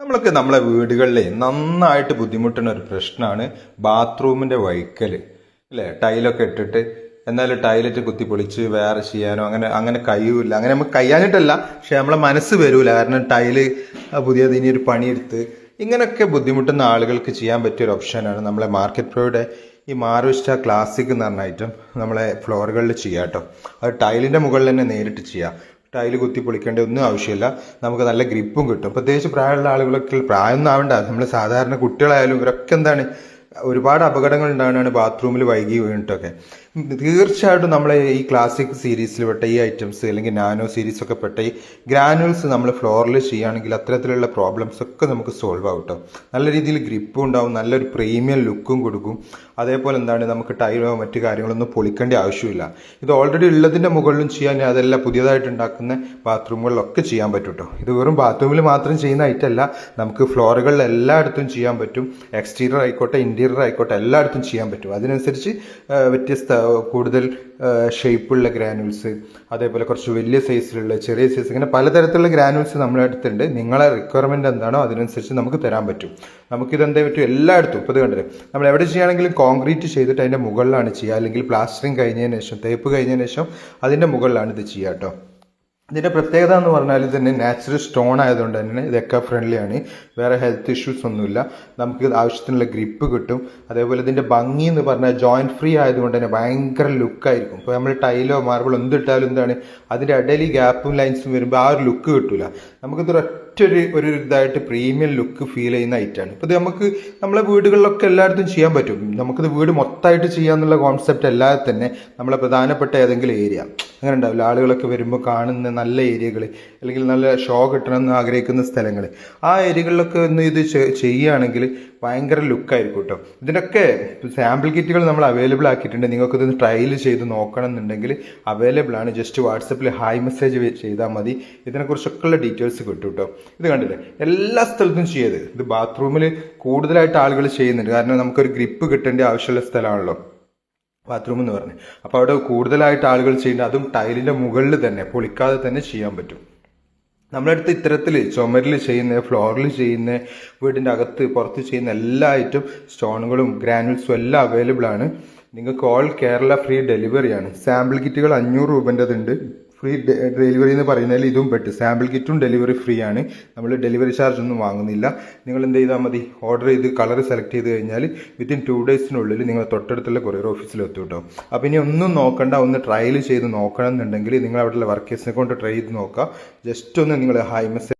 നമ്മളൊക്കെ നമ്മളെ വീടുകളിൽ നന്നായിട്ട് ബുദ്ധിമുട്ടുന്ന ഒരു പ്രശ്നമാണ് ബാത്റൂമിന്റെ വൈക്കൽ അല്ലേ? ടൈലൊക്കെ ഇട്ടിട്ട്. എന്നാലും ടൈലറ്റ് കുത്തി പൊളിച്ച് വേറെ ചെയ്യാനോ അങ്ങനെ അങ്ങനെ കഴിയൂല അങ്ങനെ നമുക്ക് കഴിയാനിട്ടല്ല പക്ഷെ നമ്മളെ മനസ്സ് വരൂല. കാരണം ടൈൽ പുതിയത് ഇനി ഒരു പണിയെടുത്ത് ഇങ്ങനെയൊക്കെ ബുദ്ധിമുട്ടുന്ന ആളുകൾക്ക് ചെയ്യാൻ പറ്റിയ ഒരു ഓപ്ഷനാണ് നമ്മളെ മാർക്കറ്റ് പ്രോയുടെ ഈ മാർവിസ്റ്റ ക്ലാസിക് എന്ന് പറഞ്ഞ ഐറ്റം നമ്മളെ ഫ്ലോറുകളിൽ ചെയ്യാം കേട്ടോ. അത് ടൈലിന്റെ മുകളിൽ തന്നെ നേരിട്ട് ചെയ്യാം. ടൈൽ കുത്തി പൊളിക്കേണ്ട ഒന്നും ആവശ്യമില്ല. നമുക്ക് നല്ല ഗ്രിപ്പും കിട്ടും. പ്രത്യേകിച്ച് പ്രായമുള്ള ആളുകളൊക്കെ പ്രായമൊന്നും ആവണ്ട. നമ്മൾ സാധാരണ കുട്ടികളായാലും ഇവരൊക്കെ എന്താണ് ഒരുപാട് അപകടങ്ങൾ ഉണ്ടാകുന്നതാണ് ബാത്റൂമിൽ വൈകി വീണിട്ടൊക്കെ. തീർച്ചയായിട്ടും നമ്മൾ ഈ ക്ലാസിക് സീരീസിൽ പെട്ട ഈ ഐറ്റംസ് അല്ലെങ്കിൽ നാനോ സീരീസ് ഒക്കെ പെട്ട ഈ ഗ്രാനുവൽസ് നമ്മൾ ഫ്ലോറിൽ ചെയ്യുകയാണെങ്കിൽ അത്തരത്തിലുള്ള പ്രോബ്ലംസ് ഒക്കെ നമുക്ക് സോൾവ് ആവും കേട്ടോ നല്ല രീതിയിൽ ഗ്രിപ്പും ഉണ്ടാവും നല്ലൊരു പ്രീമിയം ലുക്കും കൊടുക്കും. അതേപോലെ എന്താണ് നമുക്ക് ടൈലോ മറ്റു കാര്യങ്ങളൊന്നും പൊളിക്കേണ്ട ആവശ്യമില്ല. ഇത് ഓൾറെഡി ഉള്ളതിന്റെ മുകളിലും ചെയ്യാൻ അതെല്ലാം പുതിയതായിട്ട് ഉണ്ടാക്കുന്ന ബാത്റൂമുകളിലൊക്കെ ചെയ്യാൻ പറ്റും കേട്ടോ ഇത് വെറും ബാത്റൂമിൽ മാത്രം ചെയ്യുന്ന ഐറ്റം അല്ല. നമുക്ക് ഫ്ലോറുകളിൽ എല്ലായിടത്തും ചെയ്യാൻ പറ്റും. എക്സ്റ്റീരിയർ ആയിക്കോട്ടെ ഇന്റീരിയർ ആയിക്കോട്ടെ എല്ലായിടത്തും ചെയ്യാൻ പറ്റും. അതിനനുസരിച്ച് വ്യത്യസ്ത കൂടുതൽ ഷേപ്പുള്ള ഗ്രാനുവൽസ് അതേപോലെ കുറച്ച് വലിയ സൈസിലുള്ള ചെറിയ സൈസ് ഇങ്ങനെ പലതരത്തിലുള്ള ഗ്രാനുവൽസ് നമ്മുടെ അടുത്തുണ്ട്. നിങ്ങളെ റിക്വയർമെന്റ് എന്താണോ അതിനനുസരിച്ച് നമുക്ക് തരാൻ പറ്റും. നമുക്കിത് എന്തേ പറ്റും? എല്ലായിടത്തും. ഇപ്പോൾ ഇത് കണ്ടില്ലേ? നമ്മൾ എവിടെ ചെയ്യുകയാണെങ്കിലും കോൺക്രീറ്റ് ചെയ്തിട്ട് അതിന്റെ മുകളിലാണ് ചെയ്യുക. അല്ലെങ്കിൽ പ്ലാസ്റ്ററിങ് കഴിഞ്ഞതിന് ശേഷം തേപ്പ് കഴിഞ്ഞതിന് ശേഷം അതിന്റെ മുകളിലാണ് ഇത് ചെയ്യുക കേട്ടോ ഇതിന്റെ പ്രത്യേകത എന്ന് പറഞ്ഞാൽ ഇതിന് നാച്ചുറൽ സ്റ്റോൺ ആയതുകൊണ്ട് തന്നെ ഇത് ഫ്രണ്ട്ലി ആണ്. വേറെ ഹെൽത്ത് ഇഷ്യൂസ് ഒന്നുമില്ല. നമുക്ക് ആവശ്യത്തിനുള്ള ഗ്രിപ്പ് കിട്ടും. അതേപോലെ ഇതിന്റെ ഭംഗി എന്ന് പറഞ്ഞാൽ ജോയിന്റ് ഫ്രീ ആയതുകൊണ്ട് തന്നെ ഭയങ്കര ലുക്കായിരിക്കും ഇപ്പോൾ നമ്മൾ ടൈലോ മാർബിളോ എന്തിട്ടാലും എന്താണ് അതിന്റെ ഇടയിൽ ഗ്യാപ്പും ലൈൻസും വരുമ്പോൾ ആ ഒരു ലുക്ക് കിട്ടില്ല നമുക്കിത് ഒറ്റൊരു ഒരു ഇതായിട്ട് പ്രീമിയം ലുക്ക് ഫീൽ ചെയ്യുന്ന ഐറ്റാണ് ഇപ്പോൾ ഇത് നമുക്ക് നമ്മളെ വീടുകളിലൊക്കെ എല്ലായിടത്തും ചെയ്യാൻ പറ്റും. നമുക്കിത് വീട് മൊത്തമായിട്ട് ചെയ്യാമെന്നുള്ള കോൺസെപ്റ്റ് അല്ലാതെ തന്നെ നമ്മളെ പ്രധാനപ്പെട്ട ഏതെങ്കിലും ഏരിയ അങ്ങനെ ഉണ്ടാവില്ല ആളുകളൊക്കെ വരുമ്പോൾ കാണുന്ന നല്ല ഏരിയകൾ അല്ലെങ്കിൽ നല്ല ഷോ കിട്ടണമെന്ന് ആഗ്രഹിക്കുന്ന സ്ഥലങ്ങൾ ആ ഏരിയകളിലൊക്കെ ഒന്ന് ഇത് ചെയ്യുകയാണെങ്കിൽ ഭയങ്കര ലുക്കായിരിക്കും കേട്ടോ ഇതിനൊക്കെ സാമ്പിൾ കിറ്റുകൾ നമ്മൾ അവൈലബിൾ ആക്കിയിട്ടുണ്ട്. നിങ്ങൾക്ക് ഇതൊന്ന് ട്രയൽ ചെയ്ത് നോക്കണം എന്നുണ്ടെങ്കിൽ അവൈലബിൾ ആണ്. ജസ്റ്റ് വാട്സപ്പിൽ ഹായ് മെസ്സേജ് ചെയ്താൽ മതി. ഇതിനെക്കുറിച്ചൊക്കെ ഉള്ള ഡീറ്റെയിൽസ് കിട്ടും കേട്ടോ ഇത് കണ്ടില്ലേ? എല്ലാ സ്ഥലത്തും ചെയ്യത് ഇത് ബാത്റൂമിൽ കൂടുതലായിട്ട് ആളുകൾ ചെയ്യുന്നുണ്ട്. കാരണം നമുക്കൊരു ഗ്രിപ്പ് കിട്ടേണ്ട ആവശ്യമുള്ള സ്ഥലമാണല്ലോ. ബാത്റൂം എന്ന് പറഞ്ഞു. അപ്പോൾ അവിടെ കൂടുതലായിട്ട് ആളുകൾ ചെയ്യേണ്ട അതും ടൈലിന്റെ മുകളിൽ തന്നെ പൊളിക്കാതെ തന്നെ ചെയ്യാൻ പറ്റും. നമ്മളടുത്ത് ഇത്തരത്തിൽ ചുമരിൽ ചെയ്യുന്ന ഫ്ലോറിൽ ചെയ്യുന്ന വീടിന്റെ അകത്ത് പുറത്ത് ചെയ്യുന്ന എല്ലാ ഐറ്റം സ്റ്റോണുകളും ഗ്രാനുവൽസും എല്ലാം അവൈലബിൾ ആണ്. നിങ്ങൾക്ക് ഓൾ കേരള ഫ്രീ ഡെലിവറിയാണ് സാമ്പിൾ കിറ്റുകൾ അഞ്ഞൂറ് രൂപന്റെതുണ്ട്. ഫ്രീ ഡെലിവറി എന്ന് പറയുന്നതിൽ ഇതും പെട്ട്. സാമ്പിൾ കിറ്റും ഡെലിവറി ഫ്രീ ആണ്. നമ്മൾ ഡെലിവറി ചാർജ് ഒന്നും വാങ്ങുന്നില്ല. നിങ്ങൾ എന്ത് ചെയ്താൽ മതി? ഓർഡർ ചെയ്ത് കളർ സെലക്ട് ചെയ്ത് കഴിഞ്ഞാൽ വിത്തിൻ ടു ഡേയ്സിനുള്ളിൽ നിങ്ങൾ തൊട്ടടുത്തുള്ള കൊറിയർ ഓഫീസിൽ എത്തും കേട്ടോ അപ്പോൾ ഇനി ഒന്നും നോക്കണ്ട. ഒന്ന് ട്രയൽ ചെയ്ത് നോക്കണം എന്നുണ്ടെങ്കിൽ നിങ്ങൾ അവിടെയുള്ള വർക്കേഴ്സിനെ കൊണ്ട് ട്രൈ ചെയ്ത് നോക്കുക ജസ്റ്റ് ഒന്ന് നിങ്ങൾ ഹൈ മെസ്സേജ്